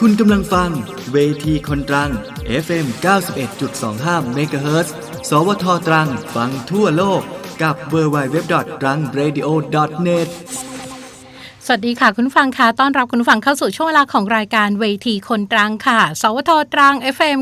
คุณกำลังฟังเวทีคนตรัง FM 91.25 MHz สวทตรัง ฟังทั่วโลกกับ w w w t r a n g r a d i o n e t สวัสดีค่ะ คุณฟังค่ะต้อนรับคุณฟังเข้าสู่ช่วงเวลาของรายการเวทีคนตรังค่ะ สวทตรัง FM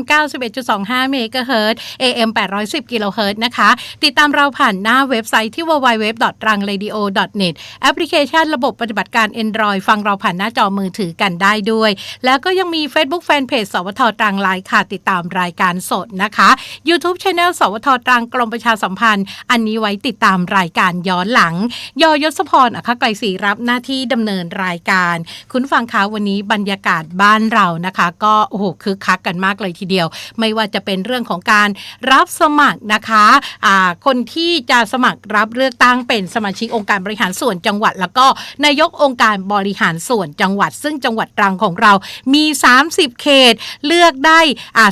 91.25เมกะเฮิรต AM 810กิโลเฮิรตนะคะ ติดตามเราผ่านหน้าเว็บไซต์ที่ www.trangradio.net แอปพลิเคชันระบบปฏิบัติการ Android ฟังเราผ่านหน้าจอมือถือกันได้ด้วย แล้วก็ยังมี Facebook Fanpage สวทตรังไลน์ค่ะ ติดตามรายการสดนะคะ YouTube Channel สวทตรังกรมประชาสัมพันธ์ อันนี้ไว้ติดตามรายการย้อนหลังยอยศพรอคไกรศรีรับหน้าที่ดำเนินรายการ คุณฟังคะวันนี้บรรยากาศบ้านเรานะคะ ก็โอ้โหคึกคักกันมากเลยทีเดียว ไม่ว่าจะเป็นเรื่องของการรับสมัครนะคะอ่าคนที่จะสมัครรับเลือกตั้งเป็นสมาชิกองค์การบริหารส่วนจังหวัด แล้วก็นายกองค์การบริหารส่วนจังหวัด ซึ่งจังหวัดตรังของเรามี 30 เขตเลือกได้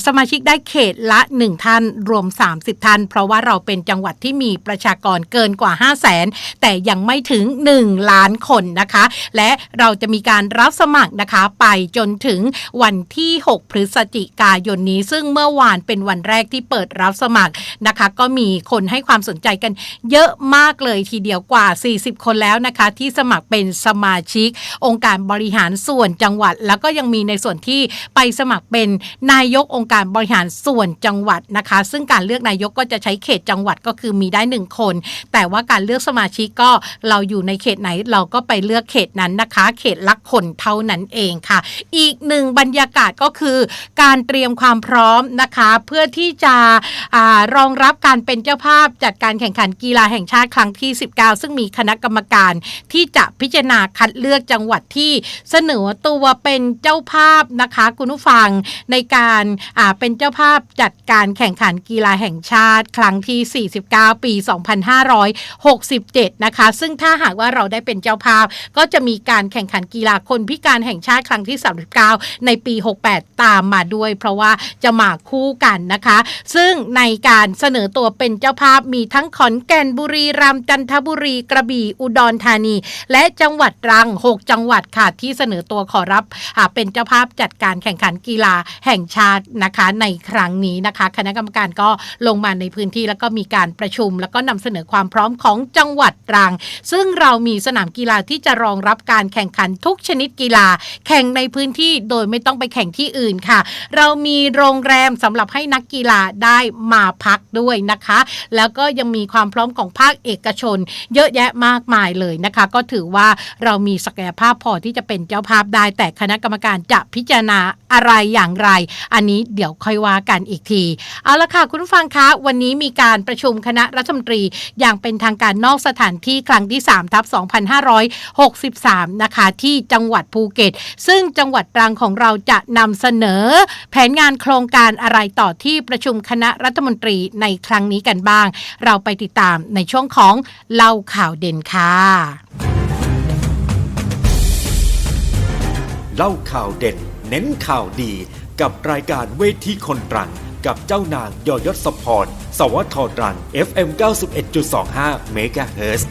สมาชิกได้เขตละ 1 ท่านรวม 30 ท่าน เพราะว่าเราเป็นจังหวัดที่มีประชากรเกินกว่า 5 0 0แสนแต่ยังไม่ถึง 1 ล้านคนนะคะและเราจะมีการรับสมัครนะคะไปจนถึงวันที่ 6 พฤศจิกายนนี้ ซึ่งเมื่อวานเป็นวันแรกที่เปิดรับสมัครนะคะ ก็มีคนให้ความสนใจกันเยอะมากเลยทีเดียวกว่า 40 คนแล้วนะคะ ที่สมัครเป็นสมาชิก องค์การบริหารส่วนจังหวัด แล้วก็ยังมีในส่วนที่ไปสมัครเป็นนายกองค์การบริหารส่วนจังหวัดนะคะ ซึ่งการเลือกนายกก็จะใช้เขตจังหวัดก็คือมีได้หนึ่งคน แต่ว่าการเลือกสมาชิกก็เราอยู่ในเขตไหนเราก็ไปเลือกเขตนั้นนะคะ เขตละคนเท่านั้นเองค่ะ อีกหนึ่งบรรยากาศก็คือการเตรียมความพร้อมนะคะ เพื่อที่จะอรองรับการเป็นเจ้าภาพจัดการแข่งขันกีฬาแห่งชาติครั้งที่ 19 ซึ่งมีคณะกรรมการที่จะพิจารณาคัดเลือกจังหวัดที่เสนอตัวเป็นเจ้าภาพนะคะ คุณผู้ฟังในการาเป็นเจ้าภาพจัดการแข่งขันกีฬาแห่งชาติ ครั้งที่ 49 ปี 2567 นะคะ ซึ่งถ้าหากว่าเราได้เป็นเจ้าภาพก็จะมีการแข่งขันกีฬาคนพิการแห่งชาติครั้งที่ 39 ในปี 68 ตามมาด้วย เพราะว่าจะมาคู่กันนะคะ ซึ่งในการเสนอตัวเป็นเจ้าภาพมีทั้งขอนแก่นบุรีรัมย์จันทบุรีกระบี่อุดรธานี และจังหวัดตรัง 6 จังหวัดค่ะที่เสนอตัวขอรับเป็นเจ้าภาพจัดการแข่งขันกีฬาแห่งชาตินะคะในครั้งนี้นะคะ คณะกรรมการก็ลงมาในพื้นที่แล้วก็มีการประชุม แล้วก็นำเสนอความพร้อมของจังหวัดตรัง ซึ่งเรามีสนามกีฬาที่จะรองรับการแข่งขันทุกชนิดกีฬา แข่งในพื้นที่โดยไม่ต้องไปแข่งที่อื่นค่ะ เรามีโรงแรมสำหรับให้นักกีฬาได้มาพักด้วยนะคะ แล้วก็ยังมีความพร้อมของภาคเอกชน เยอะแยะมากมายเลยนะคะ ก็ถือว่าเรามีศักยภาพพอที่จะเป็นเจ้าภาพได้ แต่คณะกรรมการจะพิจารณาอะไรอย่างไร อันนี้เดี๋ยวค่อยว่ากันอีกทีเอาละค่ะคุณผู้ฟังคะวันนี้มีการประชุมคณะรัฐมนตรีอย่างเป็นทางการนอกสถานที่ครั้งที่3ทับ63 นะคะ ที่จังหวัดภูเก็ต ซึ่งจังหวัดตรังของเราจะนำเสนอ แผนงานโครงการอะไรต่อที่ประชุมคณะรัฐมนตรีในครั้งนี้กันบ้าง เราไปติดตามในช่วงของเล่าข่าวเด่นค่ะเล่าข่าวเด่น เน้นข่าวดี กับรายการเวทีคนตรังกับเจ้านางยอยศพร สวทตรัง FM 91.25 MHz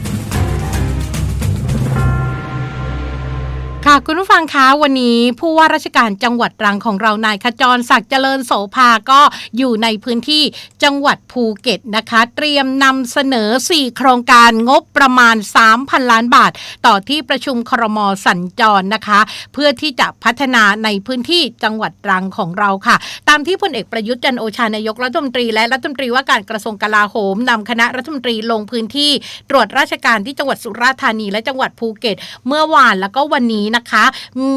ค่ะคุณผู้ฟังคะวันนี้ผู้ว่าราชการจังหวัดตรังของเรานายขจรศักดิ์เจริญโสภาก็อยู่ในพื้นที่จังหวัดภูเก็ตนะคะ เตรียมนำเสนอ 4 โครงการงบประมาณ 3,000 ล้านบาท ต่อที่ประชุมครมสัญจรนะคะ เพื่อที่จะพัฒนาในพื้นที่จังหวัดตรังของเราค่ะ ตามที่พลเอกประยุทธ์จันโอชานายกรัฐมนตรี และรัฐมนตรีว่าการกระทรวงกลาโหมนำคณะรัฐมนตรีลงพื้นที่ ตรวจราชการที่จังหวัดสุราษฎร์ธานีและจังหวัดภูเก็ต เมื่อวานแล้วก็วันนี้นะคะ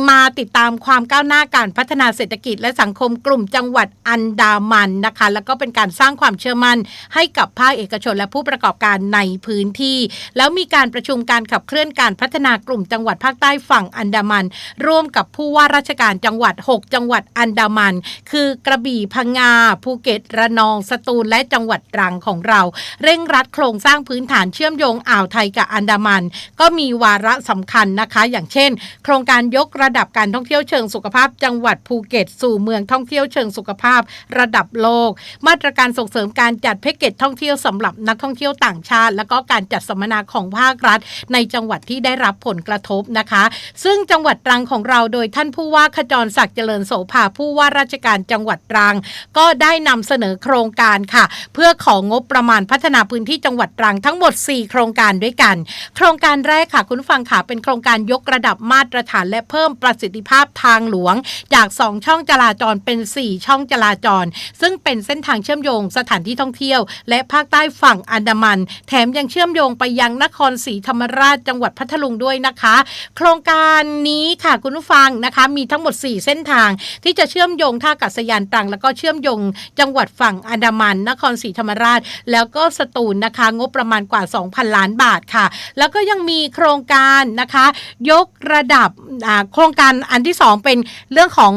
มาติดตามความก้าวหน้าการพัฒนาเศรษฐกิจและสังคมกลุ่มจังหวัดอันดามันนะคะ แล้วก็เป็นการสร้างความเชื่อมั่น ให้กับภาคเอกชนและผู้ประกอบการในพื้นที่ แล้วมีการประชุมการขับเคลื่อนการพัฒนากลุ่มจังหวัดภาคใต้ฝั่งอันดามัน ร่วมกับผู้ว่าราชการจังหวัด 6 จังหวัดอันดามัน คือกระบี่พังงาภูเก็ตระนองสตูลและจังหวัดตรังของเรา เร่งรัดโครงสร้างพื้นฐานเชื่อมโยงอ่าวไทยกับอันดามัน ก็มีวาระสำคัญนะคะ อย่างเช่นโครงการยกระดับการท่องเที่ยวเชิงสุขภาพ จังหวัดภูเก็ต สู่เมืองท่องเที่ยวเชิงสุขภาพ ระดับโลก มาตรการส่งเสริมการจัดแพ็กเกจท่องเที่ยวสำหรับนักท่องเที่ยวต่างชาติ แล้วก็การจัดสัมมนาของภาครัฐ ในจังหวัดที่ได้รับผลกระทบนะคะ ซึ่งจังหวัดตรังของเราโดยท่านผู้ว่าขจรศักดิ์เจริญโสภาผู้ว่าราชการจังหวัดตรัง ก็ได้นำเสนอโครงการค่ะ เพื่อของงบประมาณพัฒนาพื้นที่จังหวัดตรังทั้งหมด 4 โครงการด้วยกัน โครงการแรกค่ะคุณฟังค่ะเป็นโครงการยกระดับมาตรฐานและเพิ่มประสิทธิภาพทางหลวง จาก 2 ช่องจราจรเป็น 4 ช่องจราจร ซึ่งเป็นเส้นทางเชื่อมโยงสถานที่ท่องเที่ยว และภาคใต้ฝั่งอันดามัน แถมยังเชื่อมโยงไปยังนครศรีธรรมราชจังหวัดพัทลุงด้วยนะคะ โครงการนี้ค่ะคุณผู้ฟังนะคะ มีทั้งหมด 4 เส้นทาง ที่จะเชื่อมโยงท่าอากาศยานตรัง แล้วก็เชื่อมโยงจังหวัดฝั่งอันดามัน นครศรีธรรมราช แล้วก็สตูลนะคะ งบประมาณกว่า 2,000 ล้านบาทค่ะ แล้วก็ยังมีโครงการนะคะ ยกระดับอ่าโครงการอันที่ 2 เป็นเรื่องของ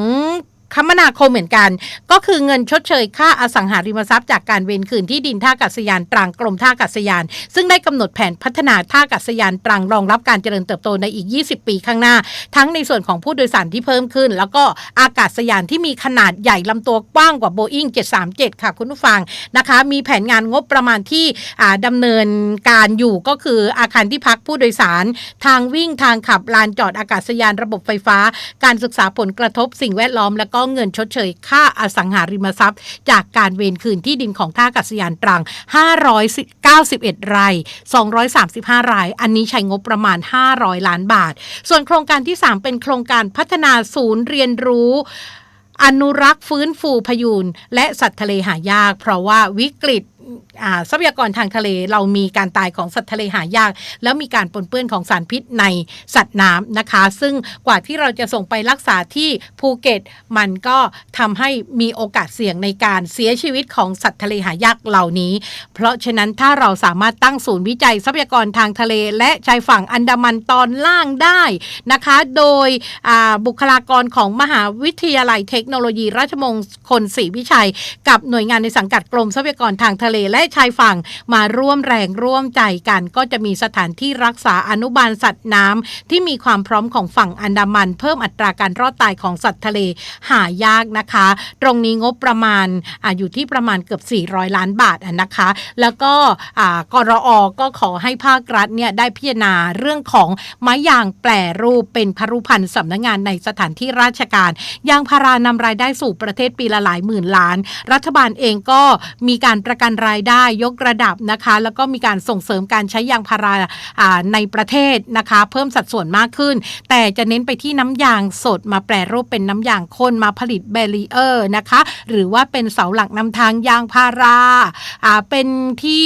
คมนาคมเหมือนกัน ก็คือเงินชดเชยค่าอสังหาริมทรัพย์จากการเวนคืนที่ดินท่าอากาศยานตรังกรมท่าอากาศยาน ซึ่งได้กำหนดแผนพัฒนาท่าอากาศยานตรังรองรับการเจริญเติบโตในอีก 20 ปีข้างหน้า ทั้งในส่วนของผู้โดยสารที่เพิ่มขึ้น แล้วก็อากาศยานที่มีขนาดใหญ่ลำตัวกว้างกว่า Boeing 737 ค่ะคุณผู้ฟังนะคะ มีแผนงานงบประมาณที่อ่าดำเนินการอยู่ก็คืออาคารที่พักผู้โดยสาร ทางวิ่งทางขับลานจอดอากาศยานระบบไฟฟ้า การศึกษาผลกระทบสิ่งแวดล้อมและก็เงินชดเชยค่าอสังหาริมทรัพย์ จากการเวนคืนที่ดินของท่าอากาศยานตรัง 591 ไร่ 235 ราย อันนี้ใช้งบประมาณ 500 ล้านบาท ส่วนโครงการที่ 3 เป็นโครงการพัฒนาศูนย์เรียนรู้อนุรักษ์ฟื้นฟูพยูนและสัตว์ทะเลหายาก เพราะว่าวิกฤต ทรัพยากรทางทะเลเรามีการตายของสัตว์ทะเลหายาก แล้วมีการปนเปื้อนของสารพิษในสัตว์น้ำนะคะ ซึ่งกว่าที่เราจะส่งไปรักษาที่ภูเก็ต มันก็ทำให้มีโอกาสเสี่ยงในการเสียชีวิตของสัตว์ทะเลหายากเหล่านี้ เพราะฉะนั้นถ้าเราสามารถตั้งศูนย์วิจัยทรัพยากรทางทะเล และชายฝั่งอันดามันตอนล่างได้นะคะ โดยบุคลากรของมหาวิทยาลัยเทคโนโลยี ราชมงคลศรีวิชัย กับหน่วยงานในสังกัดกรมทรัพยากรทางทะเลและชายฝั่งมาร่วมแรงร่วมใจกันก็จะมีสถานที่รักษาอนุบาลสัตว์น้ำที่มีความพร้อมของฝั่งอันดามัน เพิ่มอัตราการรอดตายของสัตว์ทะเลหายากนะคะ ตรงนี้งบประมาณอาอยู่ที่ประมาณเกือบ 400 ล้านบาทนะคะ แล้วก็กรออก็ขอให้ภาครัฐเนี่ยได้พิจารณาเรื่องของไม้ยางแปรรูปเป็นพรุพันธ์สำนักงานในสถานที่ราชการ ยางพารานำรายได้สู่ประเทศปีละหลายหมื่นล้าน รัฐบาลเองก็มีการประกันรายได้ยกระดับนะคะ แล้วก็มีการส่งเสริมการใช้ยางพาราอ่าในประเทศนะคะ เพิ่มสัดส่วนมากขึ้น แต่จะเน้นไปที่น้ำยางสดมาแปรรูปเป็นน้ำยางข้นมาผลิตแบรีเออร์นะคะ หรือว่าเป็นเสาหลักนำทางยางพาราอ่าเป็นที่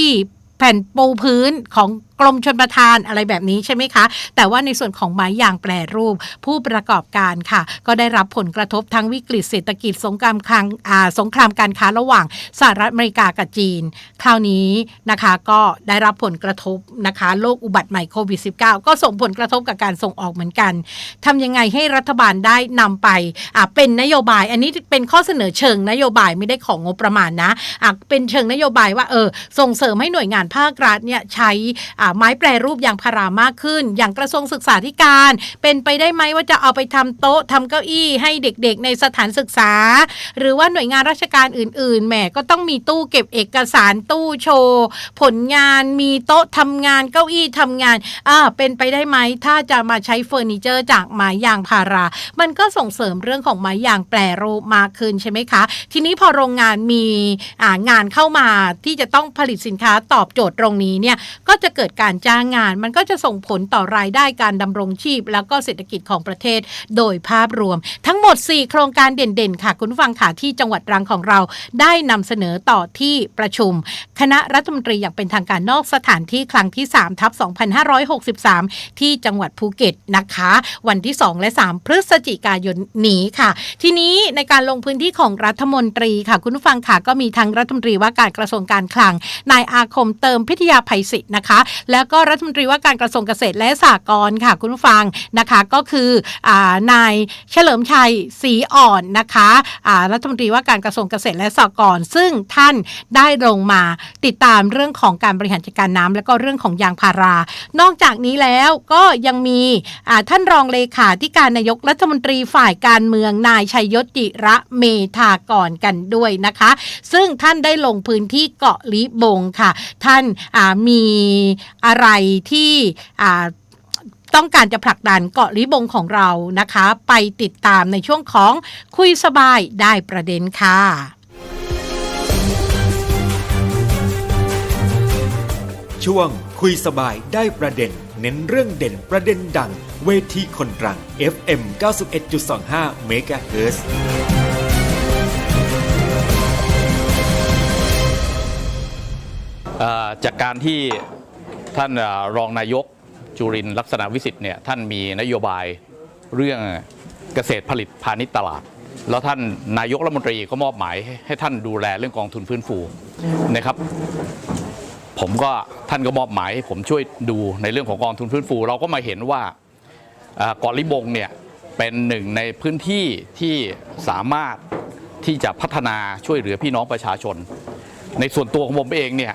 แผ่นปูพื้นของกรมชนประทานอะไรแบบนี้ใช่ไหมคะ แต่ว่าในส่วนของไม้ยางแปรรูป ผู้ประกอบการค่ะ ก็ได้รับผลกระทบทั้งวิกฤตเศรษฐกิจสงครามคลังสงครามการค้าระหว่างสหรัฐอเมริกากับจีน คราวนี้นะคะก็ได้รับผลกระทบนะคะโรคอุบัติใหม่โควิด -19 ก็ส่งผลกระทบกับการส่งออกเหมือนกันทำยังไงให้รัฐบาลได้นำไปเป็นนโยบาย อันนี้เป็นข้อเสนอเชิงนโยบายไม่ได้ของงบประมาณนะะเป็นเชิงนโยบายว่าเออส่งเสริมให้หน่วยงานภาครัฐเนี่ยใช้ไม้แปรรูปยางพารามากขึ้น อย่างกระทรวงศึกษาธิการ เป็นไปได้ไหมว่าจะเอาไปทำโต๊ะทำเก้าอี้ให้เด็กๆ ในสถานศึกษา หรือว่าหน่วยงานราชการอื่น ๆแหมก็ต้องมีตู้เก็บเอกสารตู้โชว์ ผลงานมีโต๊ะทำงานเก้าอี้ทำงานอ่าเป็นไปได้ไหมถ้าจะมาใช้เฟอร์นิเจอร์จากไม้ยางพารา มันก็ส่งเสริมเรื่องของไม้ยางแปรรูปมากขึ้นใช่ไหมคะ ทีนี้พอโรงงานมีงานเข้ามาที่จะต้องผลิตสินค้าตอบโจทย์ตรงนี้เนี่ยก็จะเกิดการจ้างงาน มันก็จะส่งผลต่อรายได้การดำรงชีพ แล้วก็เศรษฐกิจของประเทศโดยภาพรวม ทั้งหมด 4 โครงการเด่นๆ ค่ะ คุณฟังค่ะที่จังหวัดรังของเราได้นำเสนอต่อที่ประชุม คณะรัฐมนตรีอย่างเป็นทางการนอกสถานที่ครั้งที่3ทับ2563 ที่จังหวัดภูเก็ตนะคะ วันที่ 2 และ 3 พฤศจิกายนนี้ค่ะ ทีนี้ในการลงพื้นที่ของรัฐมนตรีค่ะ คุณผู้ฟังค่ะก็มีทั้งรัฐมนตรีว่าการกระทรวงการคลังนายอาคมเติมพิทยาภัยศิษย์นะคะแล้วก็รัฐมนตรีว่าการกระทรวงเกษตรและสหกรณ์ค่ะคุณผู้ฟังนะคะก็คืออนายเฉลิมชัยศรีอ่อนนะคะรัฐมนตรีว่าการกระทรวงเกษตรและสหกรณ์ซึ่งท่านได้ลงมาติดตามเรื่องของการบริหารจัดการน้ำและก็เรื่องของยางพารา นอกจากนี้แล้วก็ยังมีท่านรองเลขาธิการนายกรัฐมนตรีฝ่ายการเมืองนายชัยยศจิระเมธากรกันด้วยนะคะ ซึ่งท่านได้ลงพื้นที่เกาะลิบงค่ะ ท่านมี อะไรที่อ่าต้องการจะผลักดันเกาะลิบงของเรานะคะ ไปติดตามในช่วงของคุยสบายได้ประเด็นค่ะช่วงคุยสบายได้ประเด็น เน้นเรื่องเด่นประเด็นดัง เวทีคนตรัง FM 91.25 MHz เอ่อจากการที่ ท่านรองนายกจุรินลักษณะวิสิทธิ์เนี่ยท่านมีนโยบายเรื่องเกษตรผลิตพาณิชย์ตลาด แล้วท่านนายกรัฐมนตรีก็มอบหมายให้ท่านดูแลเรื่องกองทุนฟื้นฟูนะครับ ผมก็ท่านก็มอบหมายให้ผมช่วยดูในเรื่องของกองทุนฟื้นฟู เราก็มาเห็นว่าเกาะลิบงเนี่ยเป็นหนึ่งในพื้นที่ที่สามารถที่จะพัฒนาช่วยเหลือพี่น้องประชาชน ในส่วนตัวของผมเองเนี่ย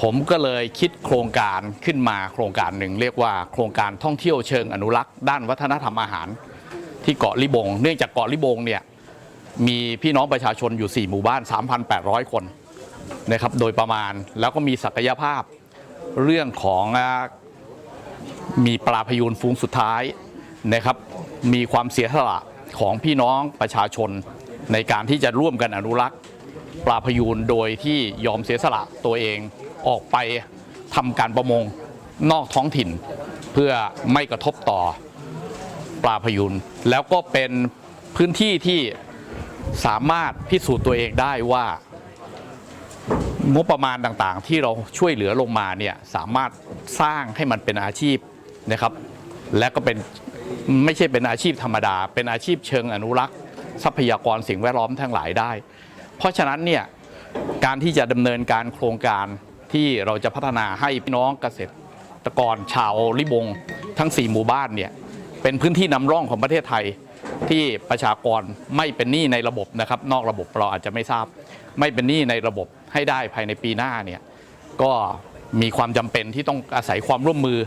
ผมก็เลยคิดโครงการขึ้นมาโครงการหนึ่งเรียกว่าโครงการท่องเที่ยวเชิงอนุรักษ์ด้านวัฒนธรรมอาหาร ที่เกาะลิบง เนื่องจากเกาะลิบงเนี่ยมีพี่น้องประชาชนอยู่ 4 หมู่บ้าน 3,800 คนนะครับโดยประมาณแล้วก็มีศักยภาพเรื่องของมีปลาพยูนฟูงสุดท้ายนะครับมีความเสียสละของพี่น้องประชาชนในการที่จะร่วมกันอนุรักษ์ ปลาพยูนโดยที่ยอมเสียสละตัวเอง ออกไปทำการประมงนอกท้องถิ่น เพื่อไม่กระทบต่อปลาพยูนแล้วก็เป็นพื้นที่ที่สามารถพิสูจน์ตัวเองได้ว่างบประมาณต่างๆ ที่เราช่วยเหลือลงมาเนี่ยสามารถสร้างให้มันเป็นอาชีพนะครับ และก็เป็นไม่ใช่เป็นอาชีพธรรมดา เป็นอาชีพเชิงอนุรักษ์ ทรัพยากรสิ่งแวดล้อมทั้งหลายได้ เพราะฉะนั้นเนี่ยการที่จะดำเนินการโครงการ ที่เราจะพัฒนาให้พี่น้องเกษตรกรชาวลิบงทั้ง 4 หมู่บ้านเนี่ยเป็นพื้นที่นำร่องของประเทศไทยที่ประชากรไม่เป็นหนี้ในระบบนะครับนอกระบบเราอาจจะไม่ทราบ ไม่เป็นหนี้ในระบบให้ได้ภายในปีหน้าเนี่ยก็มีความจำเป็นที่ต้องอาศัยความร่วมมือ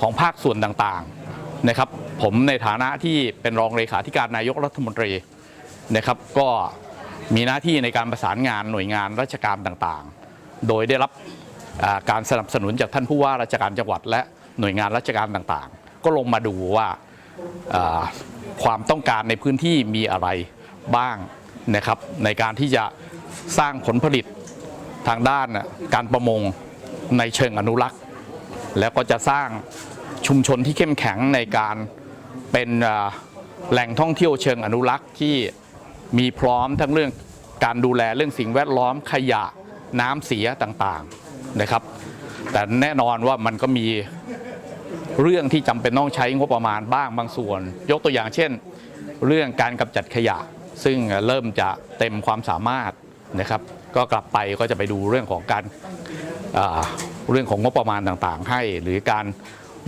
ของภาคส่วนต่างๆนะครับ ผมในฐานะที่เป็นรองเลขาธิการนายกรัฐมนตรีนะครับ ก็มีหน้าที่ในการประสานงานหน่วยงานราชการต่างๆ โดยได้รับ การสนับสนุนจากท่านผู้ว่าราชการจังหวัด และหน่วยงานราชการต่างๆ ก็ลงมาดูว่าความต้องการในพื้นที่มีอะไรบ้างนะครับ ในการที่จะสร้างผลผลิตทางด้านการประมงในเชิงอนุรักษ์ แล้วก็จะสร้างชุมชนที่เข้มแข็งในการเป็นแหล่งท่องเที่ยวเชิงอนุรักษ์ที่มีพร้อมทั้งเรื่องการดูแลเรื่องสิ่งแวดล้อมขยะน้ำเสียต่างๆ นะครับ แต่แน่นอนว่ามันก็มีเรื่องที่จำเป็นต้องใช้งบประมาณบ้างบางส่วน ยกตัวอย่างเช่น เรื่องการกำจัดขยะ ซึ่งเริ่มจะเต็มความสามารถนะครับ ก็กลับไปก็จะไปดูเรื่องของการเรื่องของงบประมาณต่างๆ ให้ หรือการ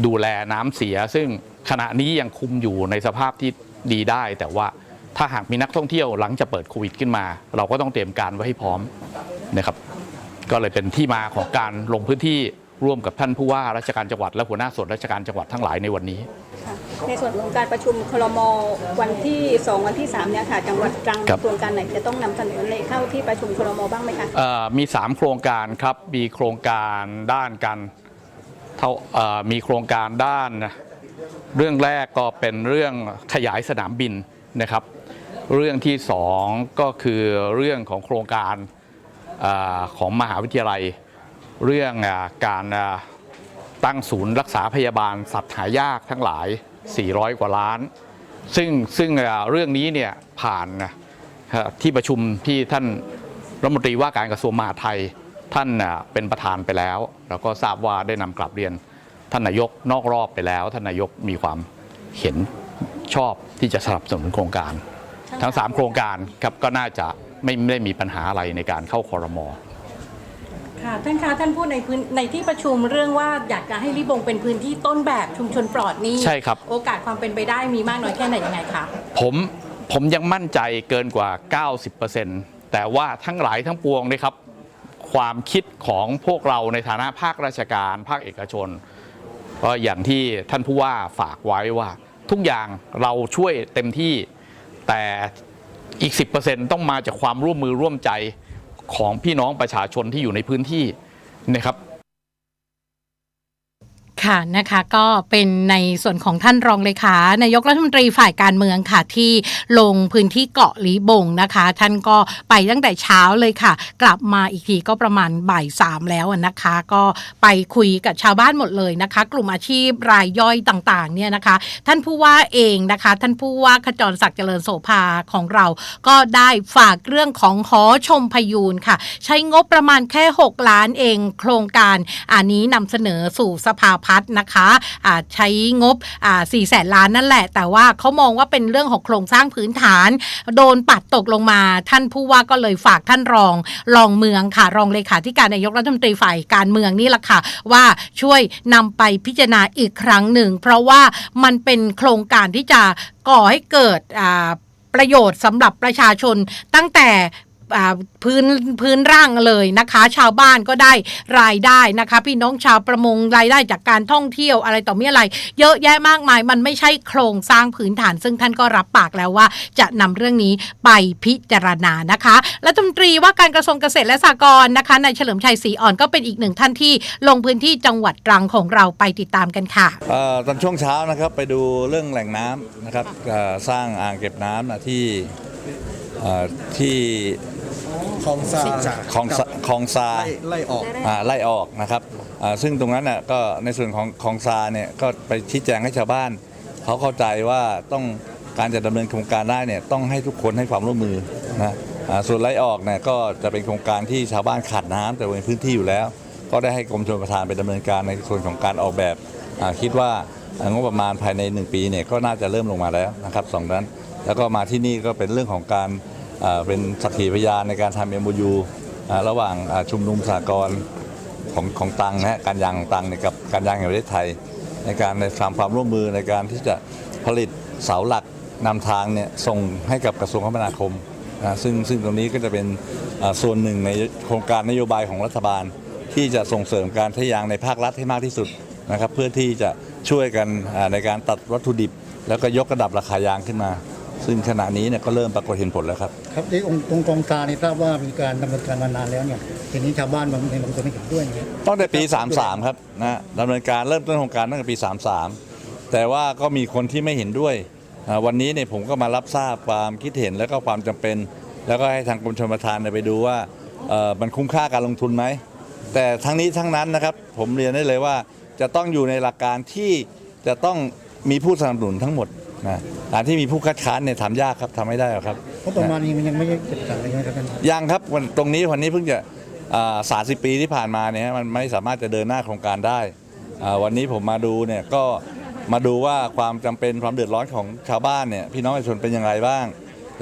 ดูแลน้ำเสีย ซึ่งขณะนี้ยังคุมอยู่ในสภาพที่ดีได้ แต่ว่าถ้าหากมีนักท่องเที่ยวหลังจะเปิดโควิดขึ้นมา เราก็ต้องเตรียมการไว้ให้พร้อมนะครับ ก็เลยเป็นที่มาของการลงพื้นที่ร่วมกับท่านผู้ว่าราชการจังหวัดและหัวหน้าส่วนราชการจังหวัดทั้งหลายในวันนี้ค่ะในส่วนของการประชุมคลมวันที่ 2 วันที่3เนี่ยค่ะจังหวัดตรังครับโครงการไหนจะต้องนำเสนอในเข้าที่ประชุมคลมบ้างไหมคะเอ่อมี 3 โครงการครับมีโครงการด้านการเท่าเอ่อมีโครงการด้าน เรื่องแรกก็เป็นเรื่องขยายสนามบินนะครับ เรื่องที่ 2 ก็คือเรื่องของโครงการอา ของมหาวิทยาลัย เรื่องอการตั้งศูนย์รักษาพยาบาลสัตว์หายากทั้งหลาย 400 กว่าล้าน ซึ่งซึ่งเรื่องนี้เนี่ยผ่านที่ประชุมที่ท่านรัฐมนตรีว่าการกระทรวงมหาดไทยท่านเป็นประธานไปแล้ว แล้วก็ทราบว่าได้นำกลับเรียนท่านนายกนอกรอบไปแล้ว ท่านนายกมีความเห็นชอบที่จะสนับสนุนโครงการ ทั้ง 3 โครงการครับก็น่าจะ ไม่ไม่ได้มีปัญหาอะไรในการเข้าคอรมอคค่ะท่านคะท่านพูดในพื้นในที่ประชุมเรื่องว่าอยากจะให้ลิบงเป็นพื้นที่ต้นแบบชุมชนปลอดหนี้ใช่ครับ โอกาสความเป็นไปได้มีมากน้อยแค่ไหนยังไงคะผมผมยังมั่นใจเกินกว่า 90%แต่ว่าทั้งหลายทั้งปวงเลยครับ ความคิดของพวกเราในฐานะภาคราชการ ภาคเอกชน ก็อย่างที่ท่านผู้ว่าฝากไว้ว่า ทุกอย่างเราช่วยเต็มที่แต่ อีก 10%ต้องมาจากความร่วมมือร่วมใจของพี่น้องประชาชนที่อยู่ในพื้นที่นะครับ ค่ะนะคะก็เป็นในส่วนของท่านรองเลขานายกรัฐมนตรีฝ่ายการเมืองค่ะที่ลงพื้นที่เกาะลีบงนะคะ ท่านก็ไปตั้งแต่เช้าเลยค่ะ กลับมาอีกทีก็ประมาณบ่ายสามแล้วนะคะ ก็ไปคุยกับชาวบ้านหมดเลยนะคะ กลุ่มอาชีพรายย่อยต่างๆเนี่ยนะคะ ท่านผู้ว่าเองนะคะ ท่านผู้ว่าขจรศักดิ์เจริญโสภาของเรา ก็ได้ฝากเรื่องของหอชมพยูนค่ะ ใช้งบประมาณแค่ 6 ล้านเองโครงการอันนี้นำเสนอสู่สภาพัฒน์นะคะใช้งบอ่า4แสนล้านนั่นแหละ แต่ว่าเขามองว่าเป็นเรื่องของโครงสร้างพื้นฐาน โดนปัดตกลงมา ท่านผู้ว่าก็เลยฝากท่านรองรองเมืองค่ะ รองเลขาธิการนายกรัฐมนตรีฝ่ายการเมืองนี่แหละค่ะ ว่าช่วยนำไปพิจารณาอีกครั้งหนึ่ง เพราะว่ามันเป็นโครงการที่จะก่อให้เกิดประโยชน์สำหรับประชาชนตั้งแต่ พื้นพื้นร่างเลยนะคะ ชาวบ้านก็ได้รายได้นะคะ พี่น้องชาวประมงรายได้จากการท่องเที่ยวอะไรต่อมีอะไร เยอะแยะมากมาย มันไม่ใช่โครงสร้างพื้นฐาน ซึ่งท่านก็รับปากแล้วว่า จะนำเรื่องนี้ไปพิจารณานะคะรัฐมนตรีว่าการกระทรวงเกษตรและสหกรณ์นะคะนายเฉลิมชัยศรีอ่อนก็เป็นอีกหนึ่งท่านที่ลงพื้นที่จังหวัดตรังของเราไปติดตามกันค่ะตอนช่วงเช้านะครับไปดูเรื่องแหล่งน้ำนะครับสร้างอ่างเก็บน้ำนะที่ที่ คลองซาคลองสะคลองซา ไล่ไล่ออก อ่าไล่ออกนะครับอ่าซึ่งตรงนั้นน่ะก็ในส่วนของคลองซาเนี่ยก็ไปชี้แจงให้ชาวบ้าน เขาเข้าใจว่าต้องการจะดำเนินโครงการได้เนี่ยต้องให้ทุกคนให้ความร่วมมือนะอ่าส่วนไล่ออกเนี่ยก็จะเป็นโครงการที่ชาวบ้านขาดน้ำแต่ในพื้นที่อยู่แล้ว ก็ได้ให้กรมชลประทานไปดำเนินการในส่วนของการออกแบบอ่าคิดว่าอ่างบประมาณภายใน 1 ปีเนี่ยก็น่าจะเริ่มลงมาแล้วนะครับสองนั้น แล้วก็มาที่นี่ก็เป็นเรื่องของการอ่า เป็นสักขีพยานในการทำเอ็มยูระหว่างชุมนุมสากลของของตังนะฮะการยางของตังเนี่ยกับการยางแห่งประเทศไทย ในการในทำความร่วมมือในการที่จะผลิตเสาหลักนำทางเนี่ยส่งให้กับกระทรวงคมนาคมนะซึ่งซึ่งตรงนี้ก็จะเป็นส่วนหนึ่งในโครงการนโยบายของรัฐบาล ที่จะส่งเสริมการใช้ยางในภาครัฐให้มากที่สุดนะครับเพื่อที่จะช่วยกันในการตัดวัตถุดิบ แล้วก็ยกระดับราคายางขึ้นมา ซึ่งขณะนี้เนี่ยก็เริ่มปรากฏเห็นผลแล้วครับ ครับที่องค์องค์กองซานี่ทราบว่ามีการดำเนินการมานานแล้วเนี่ยทีนี้ชาวบ้านบางในบางส่วนไม่เห็นด้วยเนี่ยตั้งแต่ปี 33 ครับนะดำเนินการเริ่มต้นโครงการตั้งแต่ปี 33 แต่ว่าก็มีคนที่ไม่เห็นด้วยอ่าวันนี้เนี่ยผมก็มารับทราบความคิดเห็นแล้วก็ความจำเป็น แล้วก็ให้ทางกรมชลประทานเนี่ยไปดูว่าเอ่อมันคุ้มค่าการลงทุนไหม แต่ทั้งนี้ทั้งนั้นนะครับ ผมเรียนได้เลยว่าจะต้องอยู่ในหลักการที่จะต้องมีผู้สนับสนุนทั้งหมด นะการที่มีผู้คัดค้านเนี่ยทำยากครับทำไม่ได้หรอกครับเพราะประมาณนี้มันยังไม่ได้จัดการอะไรเลยครับท่านยังครับวันตรงนี้วันนี้เพิ่งจะสามสิบปีที่ผ่านมาเนี่ยมันไม่สามารถจะเดินหน้าโครงการได้อ่าวันนี้ผมมาดูเนี่ยก็มาดูว่าความจำเป็นความเดือดร้อนของชาวบ้านเนี่ยพี่น้องประชาชนเป็นอย่างไรบ้าง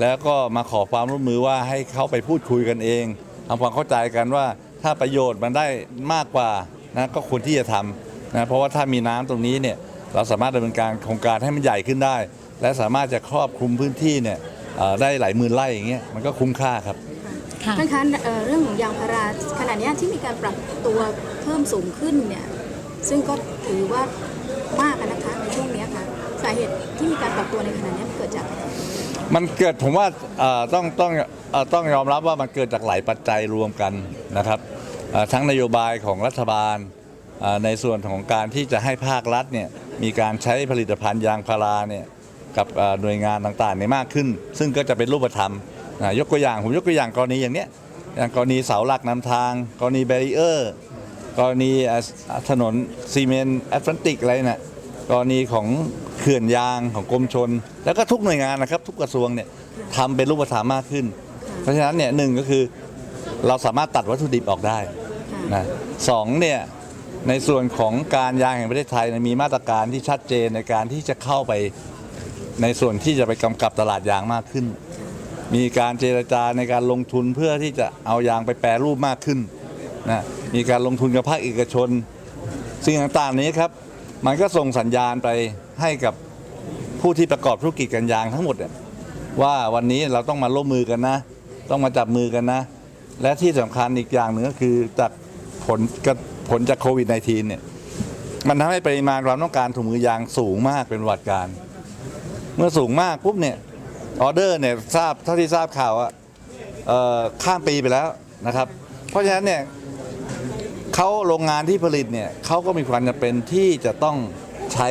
แล้วก็มาขอความร่วมมือว่าให้เขาไปพูดคุยกันเองทำความเข้าใจกันว่าถ้าประโยชน์มันได้มากกว่านะก็ควรที่จะทำนะเพราะว่าถ้ามีน้ำตรงนี้เนี่ย เราสามารถดำเนินการโครงการให้มันใหญ่ขึ้นได้ และสามารถจะครอบคลุมพื้นที่เนี่ยเอ่อได้หลายหมื่นไร่อย่างเงี้ยมันก็คุ้มค่าครับท่านคะเอ่อเรื่องของยางพาราขณะเนี้ยที่มีการปรับตัวเพิ่มสูงขึ้นเนี่ยซึ่งก็ถือว่ามากอะนะคะในช่วงเนี้ยค่ะสาเหตุที่มีการปรับตัวในขณะเนี้ยเกิดจากอะไร มันเกิดผมว่าเอ่อต้องต้องเอ่อต้องยอมรับว่ามันเกิดจากหลายปัจจัยรวมกันนะครับเอ่อทั้งนโยบายของรัฐบาลเอ่อ ในส่วนของการที่จะให้ภาครัฐเนี่ยมีการใช้ผลิตภัณฑ์ยางพาราเนี่ยกับอ่อหน่วยงานต่างๆเนี่ยมากขึ้น ซึ่งก็จะเป็นรูปธรรมนะยกตัวอย่างผมยกตัวอย่างกรณีอย่างเนี้ยอย่างกรณีเสาหลักนำทาง กรณีแบรีเออร์กรณีถนนซีเมนต์แอตแลนติกอะไรน่ะกรณีของเขื่อนยางของกรมชน แล้วก็ทุกหน่วยงานนะครับ ทุกกระทรวงเนี่ยทำเป็นรูปธรรมมากขึ้น เพราะฉะนั้นเนี่ยหนึ่งก็คือเราสามารถตัดวัตถุดิบออกได้นะสองเนี่ย ในส่วนของการยางแห่งประเทศไทยมีมาตรการที่ชัดเจนในการที่จะเข้าไปในส่วนที่จะไปกำกับตลาดยางมากขึ้น มีการเจรจาในการลงทุนเพื่อที่จะเอายางไปแปรรูปมากขึ้นนะมีการลงทุนกับภาคเอกชน สิ่งต่างๆนี้ครับ มันก็ส่งสัญญาณไปให้กับผู้ที่ประกอบธุรกิจกันยางทั้งหมดเนี่ยว่าวันนี้เราต้องมาร่วมมือกันนะ ต้องมาจับมือกันนะ และที่สำคัญอีกอย่างหนึ่งก็คือจากผลกับ ผลจากโควิด -19 เนี่ย มันทำให้ปริมาณความต้องการถุงมือยางสูงมากเป็นประวัติการ เมื่อสูงมากปุ๊บเนี่ยออเดอร์เนี่ยทราบเท่าที่ทราบข่าวอะเอ่อข้ามปีไปแล้วนะครับ เพราะฉะนั้นเนี่ยเขาโรงงานที่ผลิตเนี่ยเขาก็มีความจำเป็นที่จะต้องใช้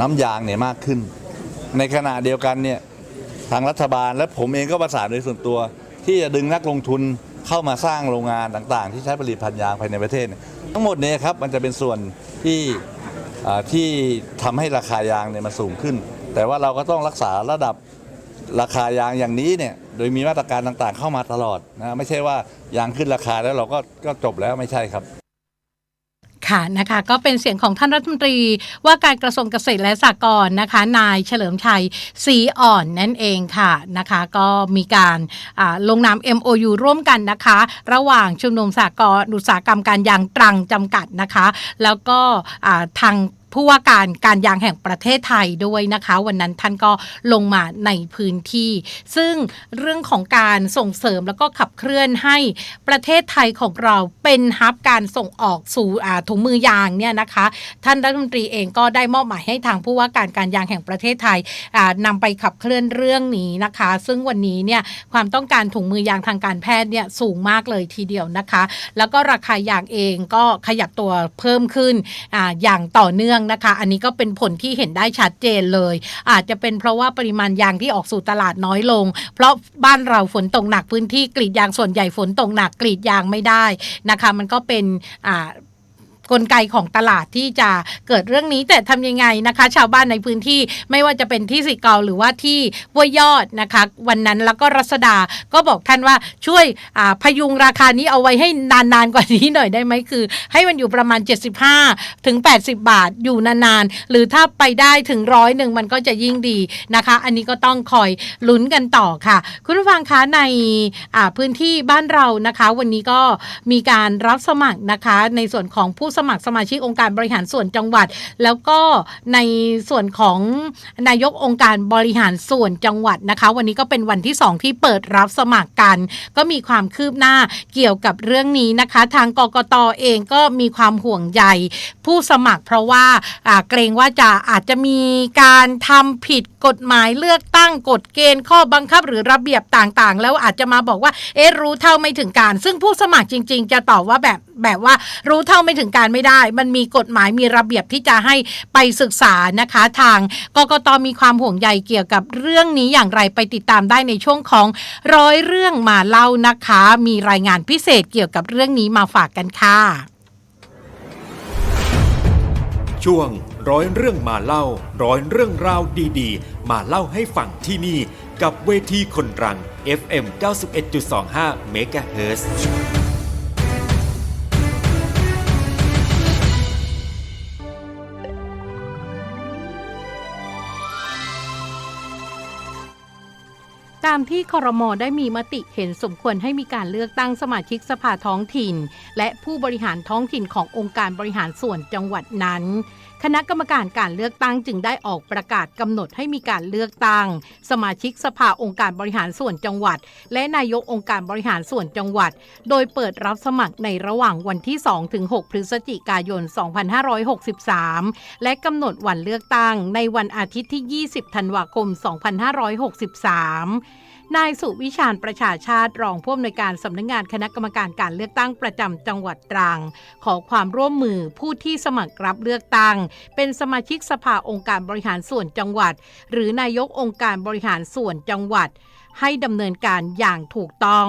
น้ำยางเนี่ยมากขึ้น ในขณะเดียวกันเนี่ยทางรัฐบาลและผมเองก็ประสานโดยส่วนตัว ที่จะดึงนักลงทุน เข้ามาสร้างโรงงานต่างๆ ที่ใช้ผลิตภัณฑ์ยางภายในประเทศ ทั้งหมดเนี่ยครับมันจะเป็นส่วนที่ที่ทำให้ราคายางเนี่ยมันสูงขึ้น แต่ว่าเราก็ต้องรักษาระดับราคายางอย่างนี้เนี่ยโดยมีมาตรการต่างๆ เข้ามาตลอดนะไม่ใช่ว่ายางขึ้นราคาแล้วเราก็ก็จบแล้วไม่ใช่ครับ ค่ะนะคะก็เป็นเสียงของท่านรัฐมนตรี ว่าการกระทรวงเกษตรและสหกรณ์นะคะ นายเฉลิมชัยศรีอ่อนนั่นเองค่ะนะคะ ก็มีการลงนาม MOU ร่วมกันนะคะ ระหว่างชุมนุมสหกรณ์อุตสาหกรรมการยางตรังจำกัดนะคะ แล้วก็ทาง ผู้ว่าการการยางแห่งประเทศไทยด้วยนะคะ วันนั้นท่านก็ลงมาในพื้นที่ ซึ่งเรื่องของการส่งเสริมแล้วก็ขับเคลื่อนให้ประเทศไทยของเราเป็นฮับการส่งออกสู่ถุงมือยางเนี่ยนะคะ ท่านรัฐมนตรีเองก็ได้มอบหมายให้ทางผู้ว่าการการยางแห่งประเทศไทยอ่านำไปขับเคลื่อนเรื่องนี้นะคะ ซึ่งวันนี้เนี่ยความต้องการถุงมือยางทางการแพทย์เนี่ยสูงมากเลยทีเดียวนะคะ แล้วก็ราคายางเองก็ขยับตัวเพิ่มขึ้นออย่างต่อเนื่องนะคะ อันนี้ก็เป็นผลที่เห็นได้ชัดเจนเลย อาจจะเป็นเพราะว่าปริมาณยางที่ออกสู่ตลาดน้อยลง เพราะบ้านเราฝนตกหนักพื้นที่กรีดยางส่วนใหญ่ฝนตกหนักกรีดยางไม่ได้นะคะ มันก็เป็นอ่า กลไกของตลาดที่จะเกิดเรื่องนี้แต่ทำยังไงนะคะ ชาวบ้านในพื้นที่ไม่ว่าจะเป็นที่สิเกาหรือว่าที่ห้วยยอดนะคะ วันนั้นแล้วก็รัศดาก็บอกท่านว่าช่วยพยุงราคานี้เอาไว้ให้นานๆกว่านี้หน่อยได้ไหมคือ ให้มันอยู่ประมาณ 75ถึง80 บาทอยู่นานๆหรือถ้าไปได้ถึงร้อยหนึ่งมันก็จะยิ่งดีนะคะ อันนี้ก็ต้องคอยลุ้นกันต่อค่ะ คุณผู้ฟังคะในพื้นที่บ้านเรานะคะ วันนี้ก็มีการรับสมัครนะคะ ในส่วนของผู้สมัครสมาชิกองค์การบริหารส่วนจังหวัด แล้วก็ในส่วนของนายกองค์การบริหารส่วนจังหวัดนะคะ วันนี้ก็เป็นวันที่ 2 ที่เปิดรับสมัครกัน ก็มีความคืบหน้าเกี่ยวกับเรื่องนี้นะคะ ทางกกตเองก็มีความห่วงใยผู้สมัครเพราะว่าอ่าเกรงว่าจะอาจจะมีการทำผิดกฎหมายเลือกตั้งกฎเกณฑ์ข้อบังคับหรือระเบียบต่างๆ แล้วอาจจะมาบอกว่า เอ๊ะรู้เท่าไม่ถึงการ ซึ่งผู้สมัครจริง ๆ จะตอบว่าแบบแบบว่ารู้เท่าไม่ถึงการไม่ได้ มันมีกฎหมายมีระเบียบที่จะให้ไปศึกษานะคะ ทางกกตมีความห่วงใยเกี่ยวกับเรื่องนี้อย่างไรไปติดตามได้ในช่วงของร้อยเรื่องมาเล่านะคะ มีรายงานพิเศษเกี่ยวกับเรื่องนี้มาฝากกันค่ะ ช่วงร้อยเรื่องมาเล่าร้อยเรื่องราวดีๆ มาเล่าให้ฟังที่นี่ กับเวทีคนรัง FM 91.25 MHz ามที่คอรมอได้มีมติเห็นสมควรให้มีการเลือกตั้งสมาชิกสภาท้องถิ่น และผู้บริหารท้องถิ่นขององค์การบริหารส่วนจังหวัดนั้น คณะกรรมการการเลือกตั้งจึงได้ออกประกาศกำหนดให้มีการเลือกตั้ง สมาชิกสภาองค์การบริหารส่วนจังหวัด และนายกองค์การบริหารส่วนจังหวัด โดยเปิดรับสมัครในระหว่างวันที่2ถึง6พฤศจิกายน 2563 และกำหนดวันเลือกตั้งในวันอาทิตย์ที่ 20 ธันวาคม 2563 นายสุวิชาญประชาชาติรองผู้อำนวยการสำนักงงานคณะกรรมการการเลือกตั้งประจำจังหวัดตรัง ขอความร่วมมือผู้ที่สมัครรับเลือกตั้ง เป็นสมาชิกสภาองค์การบริหารส่วนจังหวัด หรือนายกองค์การบริหารส่วนจังหวัด ให้ดำเนินการอย่างถูกต้อง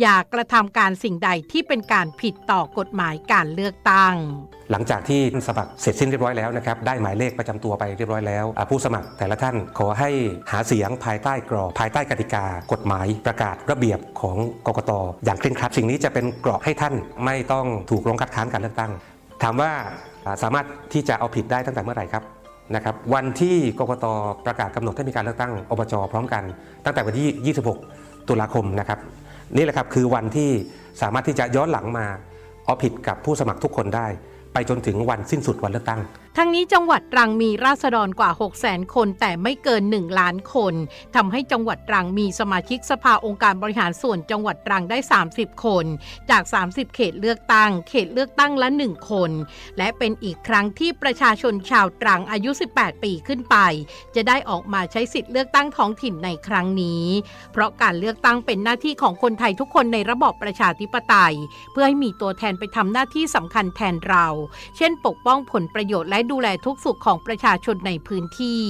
อย่ากระทำการสิ่งใดที่เป็นการผิดต่อกฎหมายการเลือกตั้ง หลังจากที่สมัครเสร็จสิ้นเรียบร้อยแล้วนะครับได้หมายเลขประจำตัวไปเรียบร้อยแล้วอ่าผู้สมัครแต่ละท่านขอให้หาเสียงภายใต้กรอบภายใต้กติกา กฎหมายประกาศระเบียบของกกตอย่างเคร่งครัดสิ่งนี้จะเป็นกรอบให้ท่านไม่ต้องถูกลงคัดค้านการเลือกตั้ง ถามว่าอ่าสามารถที่จะเอาผิดได้ตั้งแต่เมื่อไหร่ครับ นะครับวันที่กกตประกาศกำหนดให้มีการเลือกตั้งอบจพร้อมกัน ตั้งแต่วันที่ 26 ตุลาคมนะครับนี่แหละครับคือวันที่สามารถที่จะย้อนหลังมาเอาผิดกับผู้สมัครทุกคนได้ ไปจนถึงวันสิ้นสุดวันเลือกตั้ง ทั้งนี้จังหวัดตรังมีราษฎรกว่า 6 0 0 0 0 0คน แต่ไม่เกิน 1 ล้านคนทำให้จังหวัดตรังมีสมาชิกสภาองค์การบริหารส่วนจังหวัดตรังได้ 30 คน จาก 30 เขตเลือกตั้ง เขตเลือกตั้งละ 1 คน และเป็นอีกครั้งที่ประชาชนชาวตรังอายุ 18 ปีขึ้นไป จะได้ออกมาใช้สิทธิ์เลือกตั้งท้องถิ่นในครั้งนี้ เพราะการเลือกตั้งเป็นหน้าที่ของคนไทยทุกคนในระบอบประชาธิปไตย เพื่อให้มีตัวแทนไปทำหน้าที่สำคัญแทนเรา เช่น ปกป้องผลประโยชน์และดูแลทุกสุขของประชาชนในพื้นที่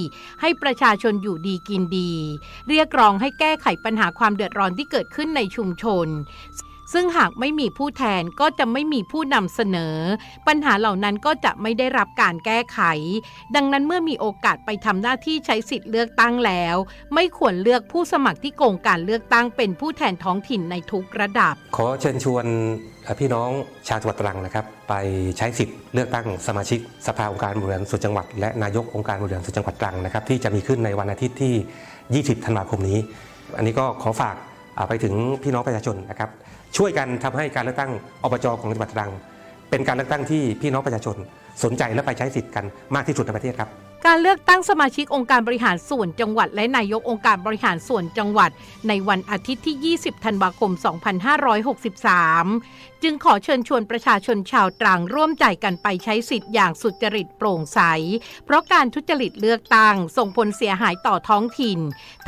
ให้ประชาชนอยู่ดีกินดี เรียกร้องให้แก้ไขปัญหาความเดือดร้อนที่เกิดขึ้นในชุมชน ซึ่งหากไม่มีผู้แทนก็จะไม่มีผู้นำเสนอ ปัญหาเหล่านั้นก็จะไม่ได้รับการแก้ไข ดังนั้นเมื่อมีโอกาสไปทำหน้าที่ใช้สิทธิ์เลือกตั้งแล้ว ไม่ควรเลือกผู้สมัครที่โกงการเลือกตั้งเป็นผู้แทนท้องถิ่นในทุกระดับ ขอเชิญชวนพี่น้องชาวจังหวัดตรังนะครับ ไปใช้สิทธิ์เลือกตั้งสมาชิกสภาองค์การบริหารส่วนจังหวัด และนายกองค์การบริหารส่วนจังหวัดตรังนะครับที่จะมีขึ้นในวันอาทิตย์ที่ 20 ธันวาคมนี้ อันนี้ก็ขอฝาก ไปถึงพี่น้องประชาชนนะครับช่วยกันทำให้การเลือกตั้งอบจของจังหวัดตรัง เป็นการเลือกตั้งที่พี่น้องประชาชนสนใจและไปใช้สิทธิ์กันมากที่สุดในประเทศครับ การเลือกตั้งสมาชิกองค์การบริหารส่วนจังหวัด และนายกองค์การบริหารส่วนจังหวัด ในวันอาทิตย์ที่ 20 ธันวาคม 2563 จึงขอเชิญชวนประชาชนชาวตรังร่วมใจกันไปใช้สิทธิ์อย่างสุจริตโปร่งใส เพราะการทุจริตเลือกตั้งส่งผลเสียหายต่อท้องถิ่น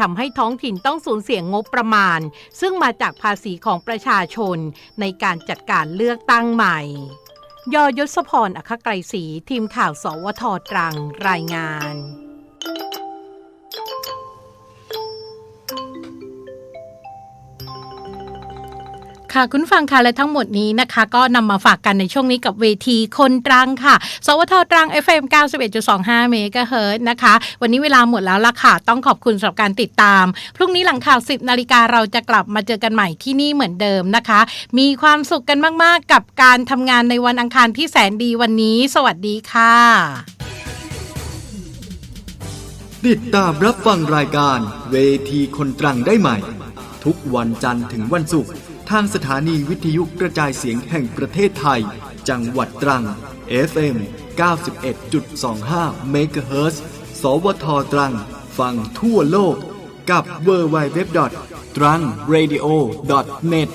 ทำให้ท้องถิ่นต้องสูญเสียงบประมาณ ซึ่งมาจากภาษีของประชาชนในการจัดการเลือกตั้งใหม่ ยอยศพร อัคไกรศรีทีมข่าว สวทตรัง รายงาน ค่ะคุณฟังค่ะและทั้งหมดนี้นะคะ ก็นำมาฝากกันในช่วงนี้กับเวทีคนตรังค่ะ สวทตรัง FM 91.25 เมกะเฮิรตซ์นะคะ วันนี้เวลาหมดแล้วล่ะค่ะ ต้องขอบคุณสำหรับการติดตาม พรุ่งนี้หลังข่าว 10 นาฬิกาเราจะกลับมาเจอกันใหม่ที่นี่เหมือนเดิมนะคะ มีความสุขกันมาก ๆ กับการทำงานในวันอังคารที่แสนดีวันนี้ สวัสดีค่ะ ติดตามรับฟังรายการ เวทีคนตรังได้ใหม่ ทุกวันจันทร์ถึงวันศุกร์ ทางสถานีวิทยุกระจายเสียงแห่งประเทศไทย จังหวัดตรัง FM 91.25 MHz สวทตรัง ฟังทั่วโลกกับ w w w t r a n g r a d i o n e t